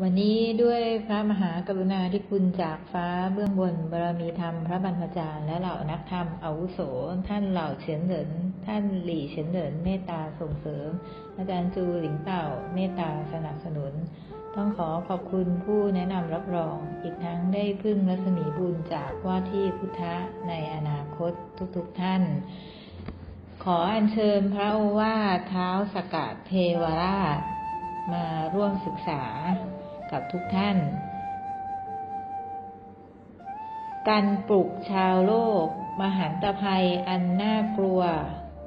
วันนี้ด้วยพระมหากรุณาธิคุณจากฟ้าเบื้องบนบารมีธรรมพระบรรพจารย์และเหล่านักธรรมอาวุโส ท่านเหล่าเฉียนเหรินท่านหลี่เฉียนเหรินเมตตาส่งเสริม อาจารย์จูหลิงเต่าเมตตาสนับสนุน ต้องขอขอบคุณผู้แนะนำรับรอง อีกทั้งได้พึ่งรัศมีบุญจากว่าที่พุทธะในอนาคตทุกๆทท่าน ขออัญเชิญพระโอวาทเท้าสกัดเทวราชมาร่วมศึกษา กับทุกท่าน การปลุกชาวโลก มหันตภัยอันน่ากลัว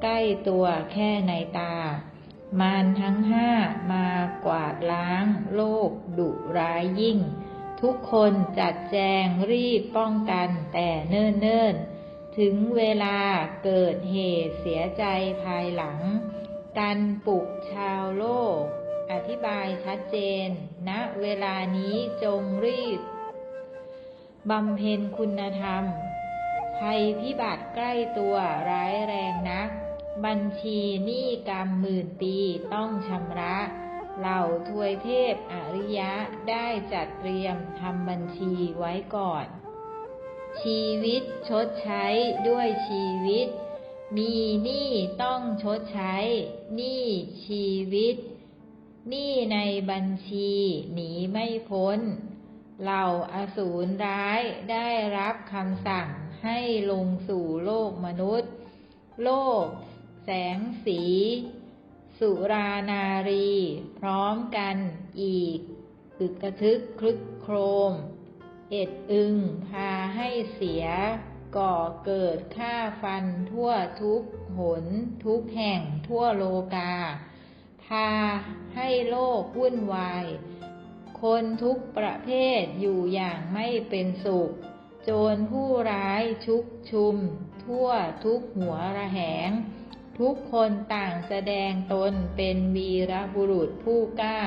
ใกล้ตัวแค่ในตา มารทั้งห้ามากวาดล้าง โลกดุร้ายยิ่ง ทุกคนจัดแจงรีบป้องกันแต่เนิ่นเนิ่นๆถึงเวลาเกิดเหตุเสียใจภายหลัง การปลุกชาวโลก อธิบายชัดเจนณเวลานี้จงรีบบำเพ็ญคุณธรรม ภัยพิบัติใกล้ตัวร้ายแรงนัก บัญชีหนี้กรรมหมื่นปีต้องชำระ เหล่าทวยเทพอริยะได้จัดเตรียมทำบัญชีไว้ก่อน ชีวิตชดใช้ด้วยชีวิต มีหนี้ต้องชดใช้หนี้ชีวิต หนี้ในบัญชีหนีไม่พ้น เหล่าอสูรร้ายได้รับคำสั่งให้ลงสู่โลกมนุษย์ โลก แสงสี สุรานารี พร้อมกันอีกอึกกระทึกคลึกโครม เอ็ดอึงพาให้เสีย ก่อเกิดฆ่าฟันทั่วทุกหนทุกแห่งทั่วโลกา พาให้โลกวุ่นวาย คนทุกประเภทอยู่อย่างไม่เป็นสุข โจรผู้ร้ายชุกชุม ทั่วทุกหัวระแหง ทุกคนต่างแสดงตนเป็นวีรบุรุษผู้กล้า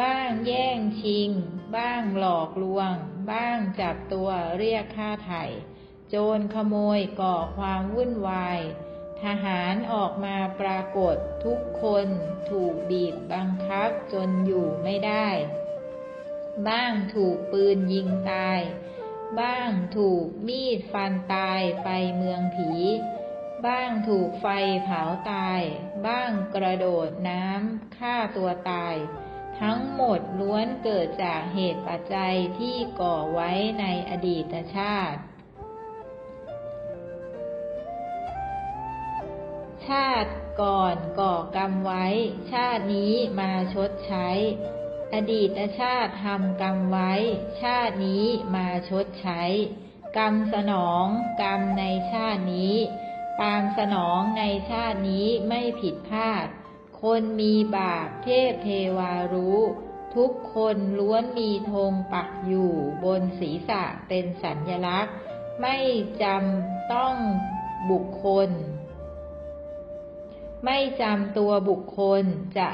บ้างแย่งชิง บ้างหลอกลวง บ้างจับตัวเรียกค่าไถ่ โจรขโมยก่อความวุ่นวาย ทหารออกมาปรากฏทุกคนถูกบีบบังคับจนอยู่ไม่ได้ บ้างถูกปืนยิงตาย บ้างถูกมีดฟันตายไปเมืองผี บ้างถูกไฟเผาตาย บ้างกระโดดน้ำฆ่าตัวตาย ทั้งหมดล้วนเกิดจากเหตุปัจจัยที่ก่อไว้ในอดีตชาติ ชาติก่อนก่อกรรมไว้ ชาตินี้มาชดใช้ อดีตชาติทำกรรมไว้ ชาตินี้มาชดใช้ กรรมสนองกรรมในชาตินี้ตามสนองในชาตินี้ไม่ผิดพลาด คนมีบาปเทพเทวารู้ ทุกคนล้วนมีธงปักอยู่บนศีรษะเป็นสัญญลักษณ์ ไม่จำต้องบุคคล ไม่จำตัวบุคคลจะ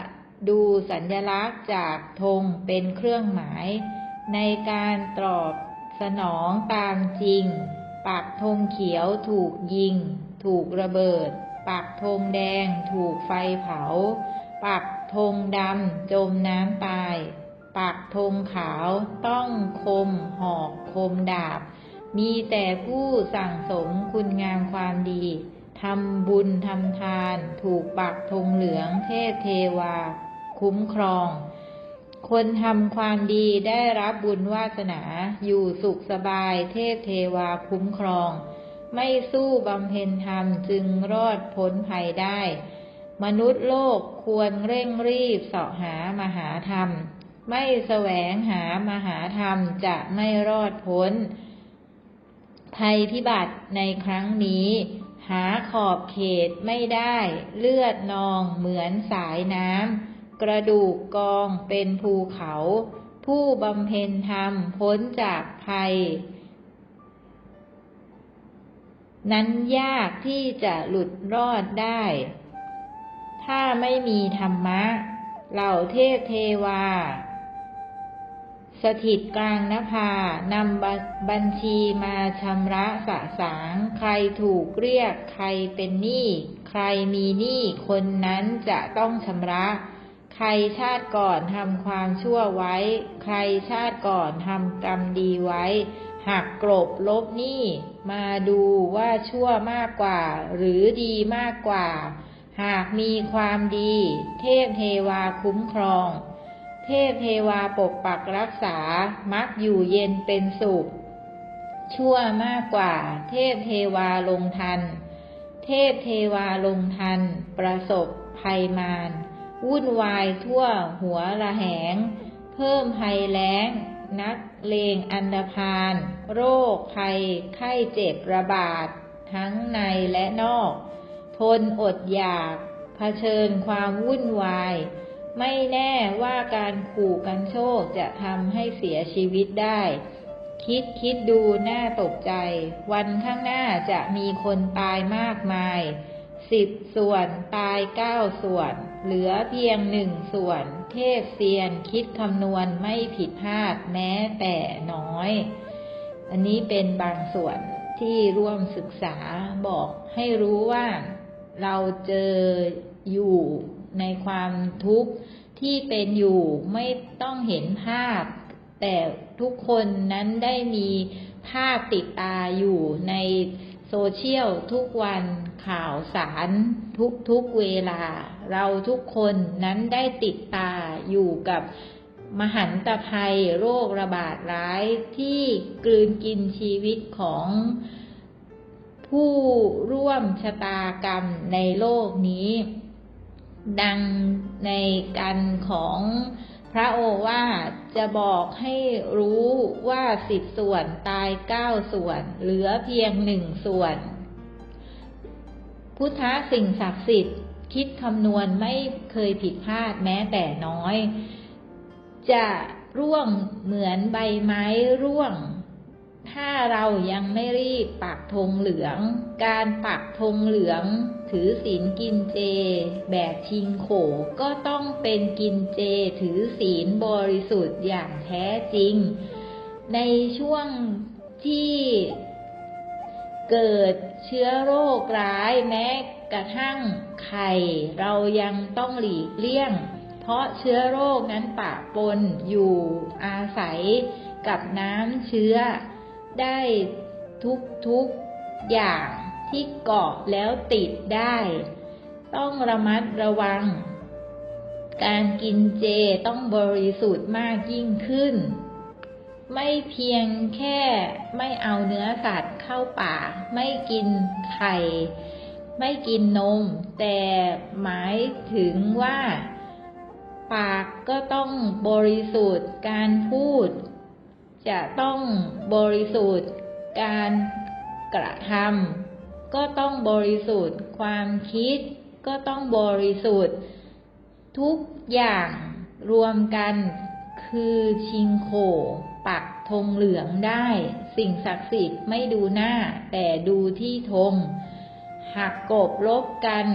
ดูสัญญลักษณ์จากธงเป็นเครื่องหมาย ในการตอบสนองตามจริง ปักธงเขียวถูกยิง ถูกระเบิด ปักธงแดงถูกไฟเผา ปักธงดำจมน้ำตาย ปักธงขาวต้องคมหอกคมดาบ มีแต่ผู้สั่งสมคุณงามความดี ทำบุญทำทาน ถูกปักธงเหลือง เทพเทวา คุ้มครอง คนทำความดีได้รับบุญวาสนา อยู่สุขสบาย เทพเทวาคุ้มครอง ไม่สู้บำเพ็ญธรรมจึงรอดพ้นภัยได้ มนุษย์โลกควรเร่งรีบเสาะหามหาธรรม ไม่แสวงหามหาธรรมจะไม่รอดพ้น ภัยพิบัติในครั้งนี้ หาขอบเขตไม่ได้ เลือดนองเหมือนสายน้ำ กระดูกกองเป็นภูเขา ผู้บำเพ็ญธรรมพ้นจากภัย นั้นยากที่จะหลุดรอดได้ ถ้าไม่มีธรรมะ เหล่าเทพเทวา สถิตกลางนภานำบบัญชีมาชำระสะสาง ใครถูกเรียก ใครเป็นหนี้ ใครมีหนี้ คนนั้นจะต้องชำระ ใครชาติก่อนทำความชั่วไว้ ใครชาติก่อนทำกรรมดีไว้ หักกลบลบหนี้ มาดูว่าชั่วมากกว่า หรือดีมากกว่า หากมีความดี เทพเทวาคุ้มครอง เทพเทวาปกปักรักษา มักอยู่เย็นเป็นสุข ชั่วมากกว่า เทพเทวาลงทัน เทพเทวาลงทัน ประสบภัยมารวุ่นวายทั่วหัวระแหง เพิ่มภัยแล้ง นักเลงอันดพาลโรคภัย ไข้เจ็บระบาด ทั้งในและนอก ทนอดอยาก เผชิญความวุ่นวาย ไม่แน่ว่าการขู่กันโชคจะทำให้เสียชีวิตได้ คิดคิดดูน่าตกใจ วันข้างหน้าจะมีคนตายมากมายสิบส่วนตายเก้าส่วน เหลือเพียงหนึ่งส่วน เทพเซียนคิดคำนวณไม่ผิดพลาดแม้แต่น้อย อันนี้เป็นบางส่วนที่ร่วมศึกษาบอกให้รู้ว่าเราเจออยู่ ในความทุกข์ที่เป็นอยู่ไม่ต้องเห็นภาพ แต่ทุกคนนั้นได้มีภาพติดตาอยู่ในโซเชียลทุกวันข่าวสารทุกทุกเวลา เราทุกคนนั้นได้ติดตาอยู่กับมหันตภัยโรคระบาดร้ายที่กลืนกินชีวิตของผู้ร่วมชะตากรรมในโลกนี้ ดังในกันของพระโอวาทจะบอกให้รู้ว่าสิบส่วนตายเก้าส่วน เหลือเพียงหนึ่งส่วน พุทธสิ่งศักดิ์สิทธิ์คิดคำนวณไม่เคยผิดพลาดแม้แต่น้อย จะร่วงเหมือนใบไม้ร่วง ถ้าเรายังไม่รีบปักธงเหลือง การปักธงเหลือง ถือศีลกินเจ แบบชิงโขก็ต้องเป็นกินเจถือศีลบริสุทธิ์อย่างแท้จริง ในช่วงที่เกิดเชื้อโรคร้ายแม้กระทั่งไข่เรายังต้องหลีกเลี่ยง เพราะเชื้อโรคนั้นปะปนอยู่อาศัยกับน้ำเชื้อ ได้ทุกทุกอย่างที่เกาะแล้วติดได้ ต้องระมัดระวัง การกินเจต้องบริสุทธิ์มากยิ่งขึ้น ไม่เพียงแค่ไม่เอาเนื้อสัตว์เข้าปากไม่กินไข่ ไม่กินนม แต่หมายถึงว่า ปากก็ต้องบริสุทธิ์การพูด จะต้องบริสุทธิ์ การกระทำก็ต้องบริสุทธิ์ ความคิด ก็ต้องบริสุทธิ์ ทุกอย่างรวมกันคือชิงโขปักธงเหลืองได้ สิ่งศักดิ์สิทธิ์ไม่ดูหน้า แต่ดูที่ธงหักกบลบกัน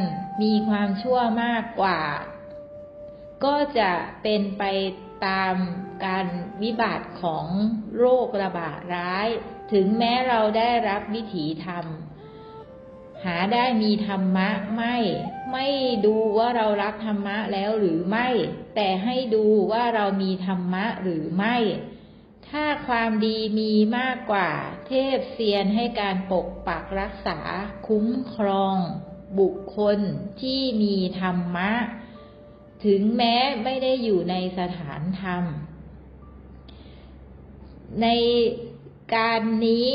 มีความชั่วมากกว่า ก็จะเป็นไป ตามการวิบัติของโรคระบาดร้าย ถึงแม้เราได้รับวิถีธรรม หาได้มีธรรมะไม่ ไม่ดูว่าเรารับธรรมะแล้วหรือไม่ แต่ให้ดูว่าเรามีธรรมะหรือไม่ ถ้าความดีมีมากกว่า เทพเซียนให้การปกปักรักษาคุ้มครอง บุคคลที่มีธรรมะ ถึงแม้ไม่ได้อยู่ในสถานธรรม ในการนี้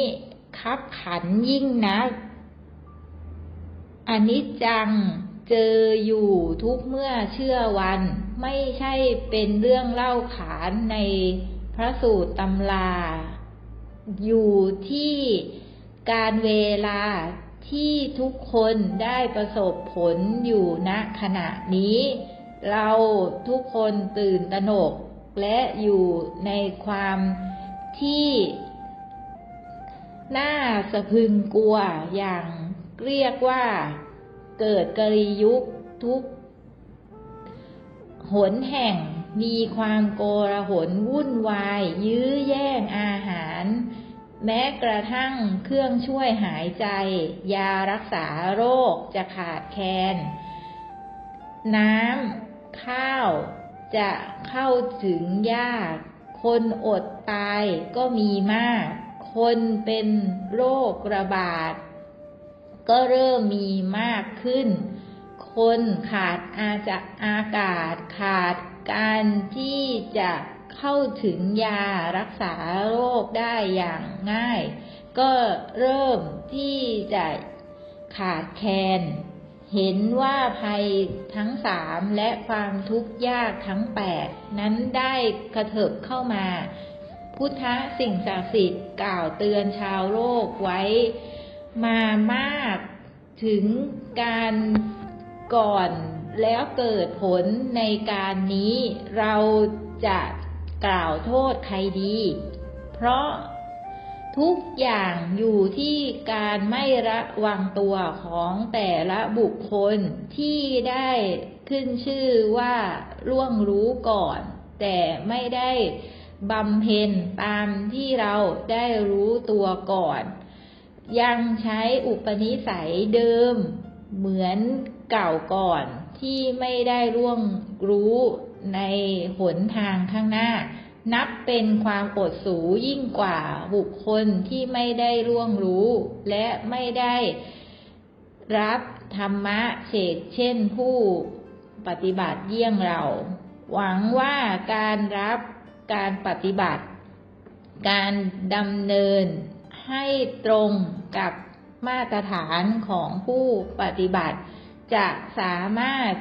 คับขันยิ่งนักอนิจจังเจออยู่ทุกเมื่อเชื่อวัน ไม่ใช่เป็นเรื่องเล่าขานในพระสูตรตำราอยู่ที่การเวลาที่ทุกคนได้ประสบผลอยู่ณขณะนี้ เราทุกคนตื่นตระหนกและอยู่ในความที่น่าสะพึงกลัวอย่างเรียกว่าเกิดกริยุคทุกหนแห่งมีความโกรหนวุ่นวาย ยื้อแย่งอาหาร แม้กระทั่งเครื่องช่วยหายใจ ยารักษาโรคจะขาดแคลนน้ำ ข้าวจะเข้าถึงยาก คนอดตายก็มีมาก คนเป็นโรคระบาด ก็เริ่มมีมากขึ้น คนขาดอาจะอากาศขาดการที่จะเข้าถึงยารักษาโรคได้อย่างง่าย ก็เริ่มที่จะขาดแคลน เห็นว่าภัยทั้งสามและความทุกข์ยากทั้งแปดนั้นได้กระเถิบเข้ามา พุทธะสิ่งศักดิ์สิทธิ์กล่าวเตือนชาวโลกไว้มามากถึงการก่อนแล้วเกิดผลในการนี้เราจะกล่าวโทษใครดี เพราะ ทุกอย่างอยู่ที่การไม่ระวังตัวของแต่ละบุคคลที่ได้ขึ้นชื่อว่าล่วงรู้ก่อน แต่ไม่ได้บำเพ็ญตามที่เราได้รู้ตัวก่อน ยังใช้อุปนิสัยเดิมเหมือนเก่าก่อนที่ไม่ได้ร่วงรู้ในหนทางข้างหน้า นับเป็นความอดสูยิ่งกว่าบุคคลที่ไม่ได้ร่วงรู้ และไม่ได้รับธรรมะเฉกเช่นผู้ปฏิบัติเยี่ยงเรา หวังว่าการรับการปฏิบัติ การดำเนินให้ตรงกับมาตรฐานของผู้ปฏิบัติ จะสามารถ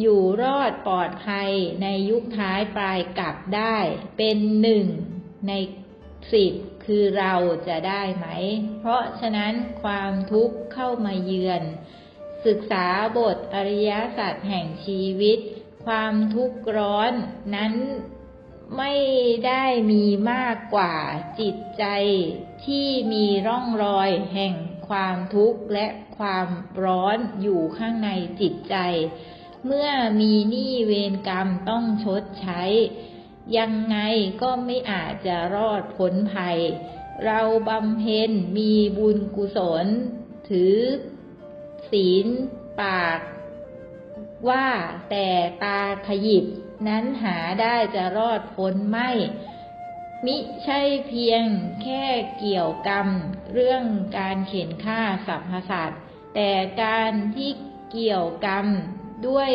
อยู่รอดปลอดภัยในยุคท้ายปลายกลับได้ เป็นหนึ่งในสิบคือเราจะได้ไหม เพราะฉะนั้นความทุกข์เข้ามาเยือน ศึกษาบทอริยสัจแห่งชีวิต ความทุกข์ร้อนนั้นไม่ได้มีมากกว่าจิตใจที่มีร่องรอยแห่งความทุกข์และความร้อนอยู่ข้างในจิตใจ เมื่อมีหนี้เวรกรรมต้องชดใช้ ยังไงก็ไม่อาจจะรอดพ้นภัย เราบำเพ็ญมีบุญกุศล ถือศีลปากว่าแต่ตาขยิบนั้นหาได้จะรอดพ้นไม่ มิใช่เพียงแค่เกี่ยวกรรม เรื่องการเข็นฆ่าสัพพสัตว์แต่การที่เกี่ยวกรรม ด้วย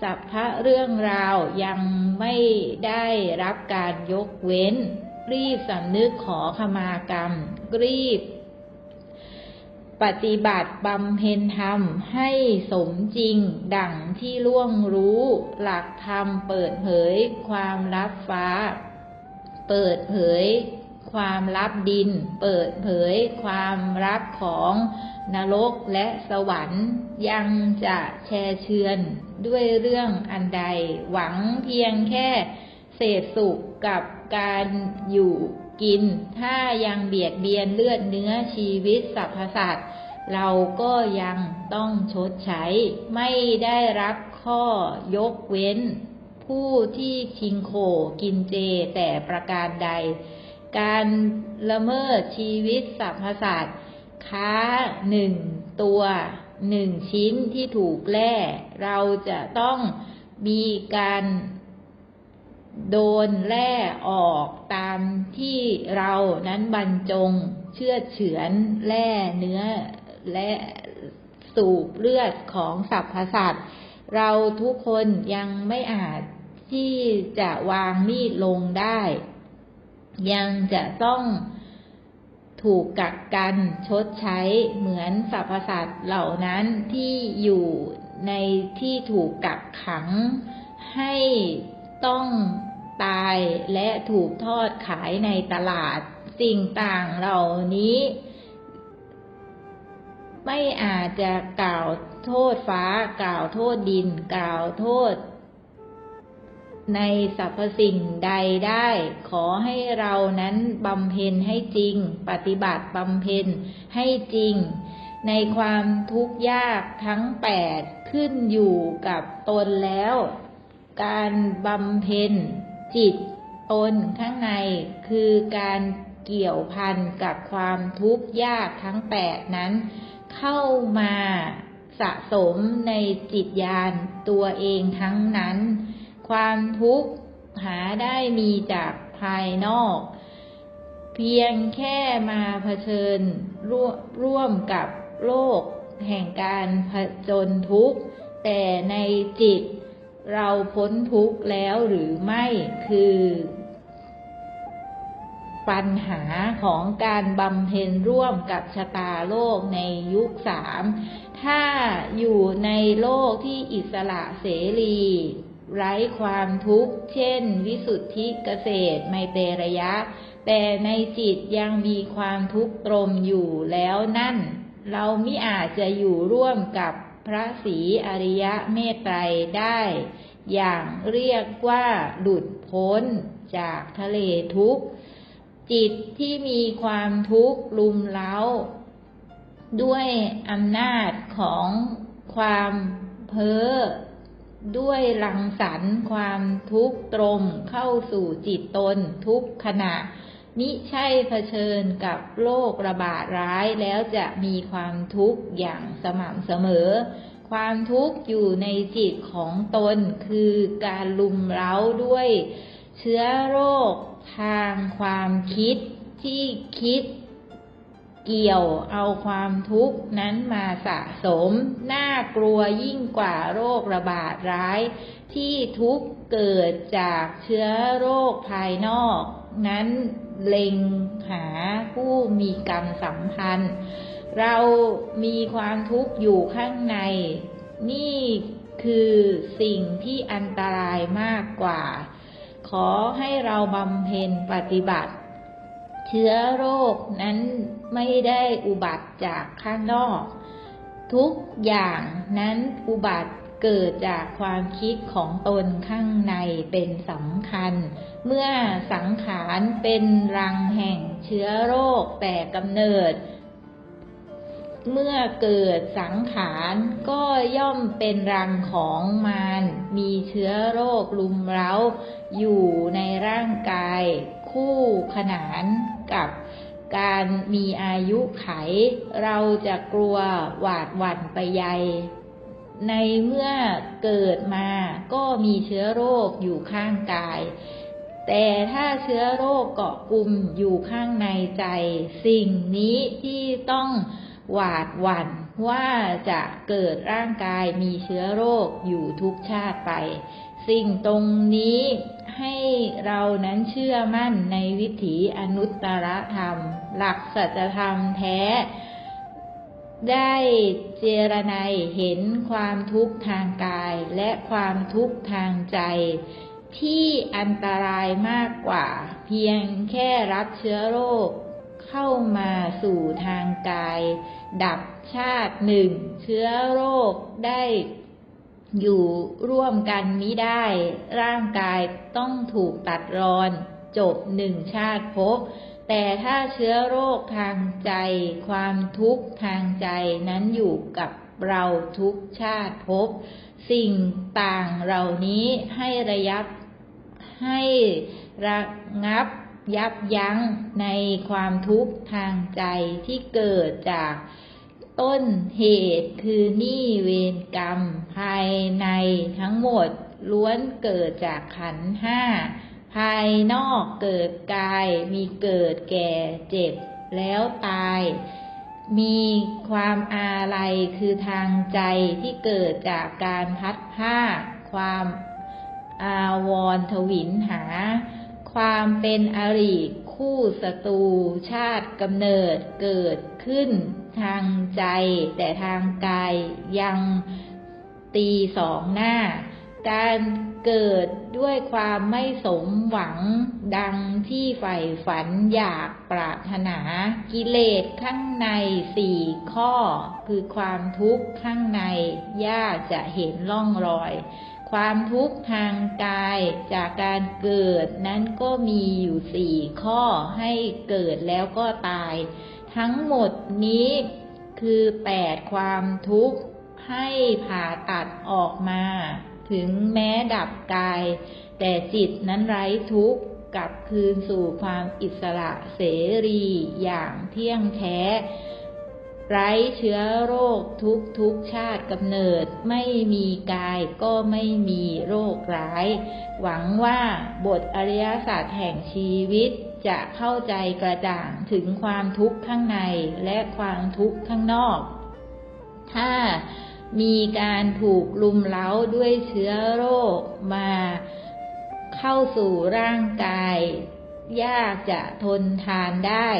สัพพะเรื่องราวยังไม่ได้รับการยกเว้น รีบสำนึกขอขมากรรม รีบ ปฏิบัติบำเพ็ญธรรมให้สมจริง ดังที่ล่วงรู้ หลักธรรมเปิดเผยความลับฟ้า เปิดเผย ความลับดิน เปิดเผยความลับของนรกและสวรรค์ ยังจะแชร์เชือนด้วยเรื่องอันใด หวังเพียงแค่เศษสุขกับการอยู่กิน ถ้ายังเบียดเบียนเลือดเนื้อชีวิตสรรพสัตว์เราก็ยังต้องชดใช้ ไม่ได้รับข้อยกเว้น ผู้ที่ชิงโคกินเจแต่ประการใด การละเมิดชีวิตสรรพสัตว์ค้าหนึ่งตัวหนึ่งชิ้นที่ถูกแล่ เราจะต้องมีการโดนแล่ออกตามที่เรานั้นบรรจงเชื่อเฉือนแล่เนื้อและสูบเลือดของสัพพสัตว์เราทุกคนยังไม่อาจที่จะวางมีดลงได้ ยังจะต้องถูกกักกันชดใช้เหมือนสรรพสัตว์เหล่านั้นที่อยู่ในที่ถูกกักขัง ให้ต้องตายและถูกทอดขายในตลาดสิ่งต่างเหล่านี้ ไม่อาจจะกล่าวโทษฟ้ากล่าวโทษดิน กล่าวโทษ ในสรรพสิ่งใดได้ ขอให้เรานั้นบำเพ็ญให้จริง ปฏิบัติบำเพ็ญให้จริง ในความทุกข์ยากทั้งแปดขึ้นอยู่กับตนแล้ว การบำเพ็ญจิตตนข้างในคือการเกี่ยวพันกับความทุกข์ยากทั้งแปดนั้น เข้ามาสะสมในจิตญาณตัวเองทั้งนั้น ความทุกข์หาได้มีจากภายนอก เพียงแค่มาเผชิญร่วมร่วมกับโลกแห่งการผจญทุกข์ แต่ในจิตเราพ้นทุกข์แล้วหรือไม่คือ ปัญหาของการบำเพ็ญร่วมกับชะตาโลกในยุคสาม ถ้าอยู่ในโลกที่อิสระเสรี ไร้ความทุกข์ เช่น วิสุทธิเกษตรไมเตระยะ แต่ในจิตยังมีความทุกข์ตรมอยู่แล้วนั่น เรามิอาจจะอยู่ร่วมกับพระศรีอริยะเมตไตรได้ อย่างเรียกว่าหลุดพ้นจากทะเลทุกข์ จิตที่มีความทุกข์ลุมเล้า ด้วยอำนาจของความเพ้อ ด้วยลังสรรค์ความทุกข์ตรงเข้าสู่จิตตนทุกขณะมิใช่เผชิญกับโรคระบาดร้ายแล้วจะมีความทุกข์อย่างสม่ำเสมอ ความทุกข์อยู่ในจิตของตนคือการลุมเร้าด้วย เชื้อโรคทางความคิดที่คิด เกี่ยวเอาความทุกข์นั้นมาสะสม น่ากลัวยิ่งกว่าโรคระบาดร้าย ที่ทุกข์เกิดจากเชื้อโรคภายนอก นั้นเล็งหาผู้มีกรรมสัมพันธ์ เรามีความทุกข์อยู่ข้างใน นี่คือสิ่งที่อันตรายมากกว่า ขอให้เราบำเพ็ญปฏิบัติ เชื้อโรคนั้นไม่ได้อุบัติจากข้างนอก ทุกอย่างนั้นอุบัติเกิดจากความคิดของตนข้างในเป็นสำคัญ เมื่อสังขารเป็นรังแห่งเชื้อโรคแต่กำเนิด เมื่อเกิดสังขารก็ย่อมเป็นรังของมารมีเชื้อโรคลุมเร้า อยู่ในร่างกาย คู่ขนาน กับการมีอายุไข เราจะกลัวหวาดหวั่นไปใหญ่ในเมื่อเกิดมาก็มีเชื้อโรคอยู่ข้างกาย แต่ถ้าเชื้อโรคเกาะกลุ่มอยู่ข้างในใจ สิ่งนี้ที่ต้องหวาดหวั่นว่าจะเกิดร่างกายมีเชื้อโรคอยู่ทุกชาติไป สิ่งตรงนี้ ให้เรานั้นเชื่อมั่นในวิถีอนุตตรธรรม หลักสัจธรรมแท้ ได้เจรไนยเห็นความทุกข์ทางกายและความทุกข์ทางใจ ที่อันตรายมากกว่า เพียงแค่รับเชื้อโรคเข้ามาสู่ทางกาย ดับชาติหนึ่ง เชื้อโรคได้ อยู่ร่วมกันมิได้ ร่างกายต้องถูกตัดรอน จบหนึ่งชาติภพแต่ถ้าเชื้อโรคทางใจ ความทุกข์ทางใจนั้นอยู่กับเราทุกชาติภพสิ่งต่างเหล่านี้ให้ระยับให้ระงับยับยั้งในความทุกข์ทางใจที่เกิดจาก ต้นเหตุคือหนี้เวรกรรม ภายในทั้งหมดล้วนเกิดจากขันห้า ภายนอกเกิดกายมีเกิดแก่เจ็บแล้วตาย มีความอาลัยคือทางใจที่เกิดจากการพัดผ้า ความอาวรทวินหา ความเป็นอริคู่ศัตรูชาติกำเนิดเกิดขึ้น ทางใจ แต่ทางกายยังตีสองหน้า การเกิดด้วยความไม่สมหวังดังที่ใฝ่ฝันอยากปรารถนา กิเลสข้างในสี่ข้อ คือความทุกข์ข้างในยากจะเห็นร่องรอย ความทุกข์ทางกายจากการเกิดนั้นก็มีอยู่สี่ข้อให้เกิดแล้วก็ตาย ทั้งหมดนี้คือแปดความทุกข์ให้ผ่าตัดออกมา ถึงแม้ดับกาย แต่จิตนั้นไร้ทุกข์กลับคืนสู่ความอิสระเสรีอย่างเที่ยงแท้ ไร้เชื้อโรคทุกทุกชาติกำเนิดไม่มีกายก็ไม่มีโรคร้าย หวังว่าบทอริยศาสตร์แห่งชีวิต จะเข้าใจกระจ่างถึงความทุกข์ข้างในและความทุกข์ข้างนอก ถ้ามีการถูกลุมเล้าด้วยเชื้อโรคมาเข้าสู่ร่างกาย ยากจะทนทานได้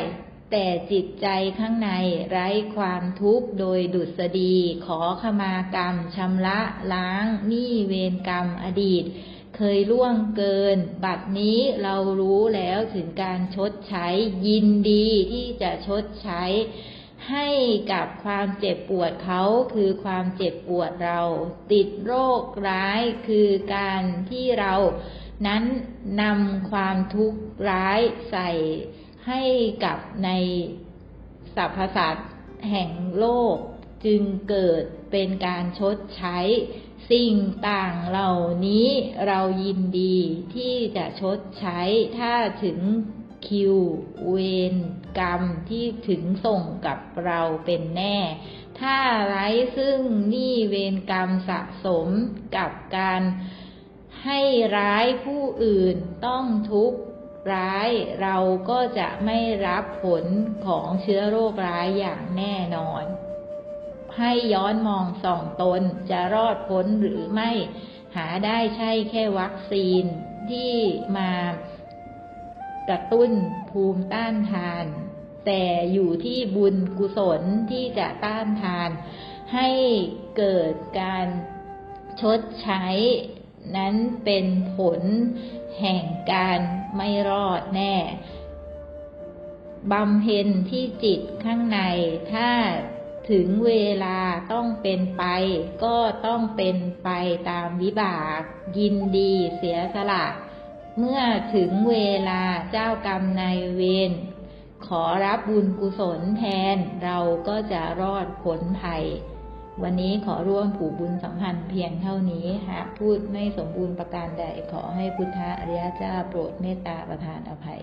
แต่จิตใจข้างในไร้ความทุกข์โดยดุษฎีขอขมากรรมชำระล้างหนี้เวรกรรมอดีต เคยล่วงเกิน บัดนี้เรารู้แล้วถึงการชดใช้ ยินดีที่จะชดใช้ ให้กับความเจ็บปวดเขาคือความเจ็บปวดเรา ติดโรคร้ายคือการที่เรานั้นนำความทุกข์ร้ายใส่ให้กับในสรรพสัตว์แห่งโลก จึงเกิดเป็นการชดใช้ สิ่งต่างเหล่านี้เรายินดีที่จะชดใช้ถ้าถึงคิวเวรกรรมที่ถึงส่งกับเราเป็นแน่ ถ้าไร้ซึ่งนี้เวรกรรมสะสมกับการให้ร้ายผู้อื่นต้องทุกข์ร้ายเราก็จะไม่รับผลของเชื้อโรคร้ายอย่างแน่นอน ให้ย้อนมองส่องตนจะรอดพ้นหรือไม่หาได้ใช่แค่วัคซีนที่มากระตุ้นภูมิต้านทาน แต่อยู่ที่บุญกุศลที่จะต้านทาน ให้เกิดการชดใช้ นั้นเป็นผลแห่งการไม่รอดแน่บำเพ็ญที่จิตข้างในถ้า ถึงเวลาต้องเป็นไป ก็ต้องเป็นไปตามวิบาก ยินดีเสียสละ เมื่อถึงเวลาเจ้ากรรมนายเวรขอรับบุญกุศลแทนเราก็จะรอดพ้นภัย วันนี้ขอร่วมผูกบุญสัมพันธ์เพียงเท่านี้หากพูดไม่สมบูรณ์ประการใดขอให้พุทธอริยเจ้าโปรดเมตตาประทานอภัย